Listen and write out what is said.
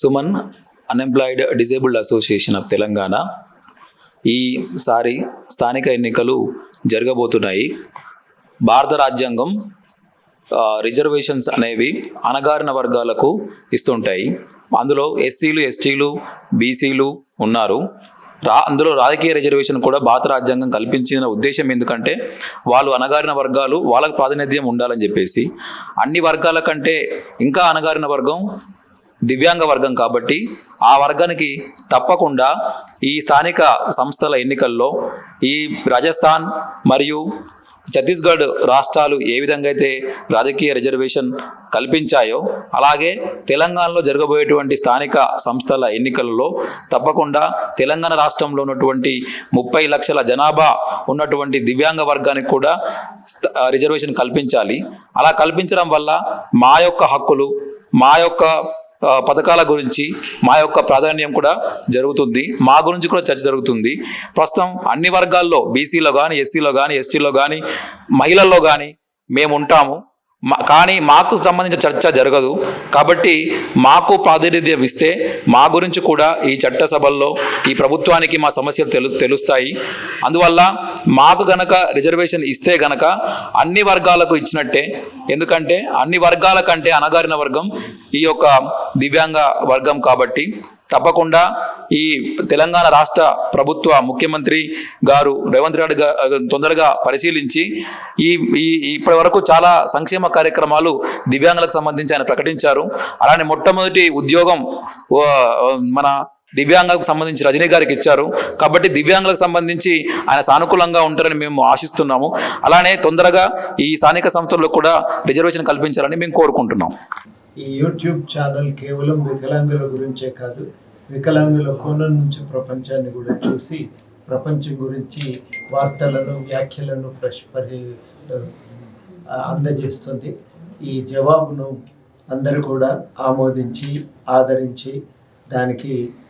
Suman unemployed disabled association of Telangana ఈసారి స్థానిక ఎన్నికలు జరగబోతున్నాయి. భారత రాజ్యాంగం రిజర్వేషన్స్ అనేవి అణగారిన వర్గాలకు ఇస్తుంటాయి. అందులో ఎస్సీలు ఎస్టీలు బీసీలు ఉన్నారు. రా అందులో రాజకీయ రిజర్వేషన్ కూడా భారత రాజ్యాంగం కల్పించిన ఉద్దేశం ఎందుకంటే వాళ్ళు అణగారిన వర్గాలు వాళ్ళకు ప్రాతినిధ్యం ఉండాలని చెప్పేసి. అన్ని వర్గాల కంటే ఇంకా అణగారిన వర్గం దివ్యాంగ వర్గం కాబట్టి ఆ వర్గానికి తప్పకుండా ఈ స్థానిక సంస్థల ఎన్నికల్లో ఈ రాజస్థాన్ మరియు ఛత్తీస్గఢ్ రాష్ట్రాలు ఏ విధంగా అయితే రాజకీయ రిజర్వేషన్ కల్పించాయో అలాగే తెలంగాణలో జరగబోయేటువంటి స్థానిక సంస్థల ఎన్నికలలో తప్పకుండా తెలంగాణ రాష్ట్రంలో ఉన్నటువంటి ముప్పై లక్షల జనాభా ఉన్నటువంటి దివ్యాంగ వర్గానికి కూడా స్థ- రిజర్వేషన్ కల్పించాలి. అలా కల్పించడం వల్ల మా యొక్క హక్కులు మా యొక్క పథకాల గురించి మా యొక్క ప్రాధాన్యం కూడా జరుగుతుంది. మా గురించి కూడా చర్చ జరుగుతుంది. ప్రస్తుతం అన్ని వర్గాల్లో బీసీలో కానీ ఎస్సీలో కానీ ఎస్టీలో కానీ మహిళల్లో కానీ మేము ఉంటాము. మా కానీ మాకు సంబంధించిన చర్చ జరగదు. కాబట్టి మాకు ప్రాతినిధ్యం ఇస్తే మా గురించి కూడా ఈ చట్టసభల్లో ఈ ప్రభుత్వానికి మా సమస్యలు తెలు తెలుస్తాయి. అందువల్ల మాకు గనక రిజర్వేషన్ ఇస్తే గనక అన్ని వర్గాలకు ఇచ్చినట్టే. ఎందుకంటే అన్ని వర్గాల కంటే అణగారిన వర్గం ఈ యొక్క దివ్యాంగ వర్గం కాబట్టి తప్పకుండా ఈ తెలంగాణ రాష్ట్ర ప్రభుత్వ ముఖ్యమంత్రి గారు రేవంత్ రెడ్డి గారు తొందరగా పరిశీలించి ఈ ఈ ఇప్పటి వరకు చాలా సంక్షేమ కార్యక్రమాలు దివ్యాంగులకు సంబంధించి ఆయన ప్రకటించారు. అలానే మొట్టమొదటి ఉద్యోగం మన దివ్యాంగులకు సంబంధించి రజనీ గారికి ఇచ్చారు. కాబట్టి దివ్యాంగులకు సంబంధించి ఆయన సానుకూలంగా ఉంటారని మేము ఆశిస్తున్నాము. అలానే తొందరగా ఈ స్థానిక సంస్థల్లో కూడా రిజర్వేషన్ కల్పించాలని మేము కోరుకుంటున్నాం. ఈ యూట్యూబ్ ఛానల్ కేవలం వికలాంగుల గురించే కాదు వికలాంగుల కోణం నుంచి ప్రపంచాన్ని కూడా చూసి ప్రపంచం గురించి వార్తలను వ్యాఖ్యలను ప్రశ్ పరి అందజేస్తుంది. ఈ జవాబును అందరూ కూడా ఆమోదించి ఆదరించి దానికి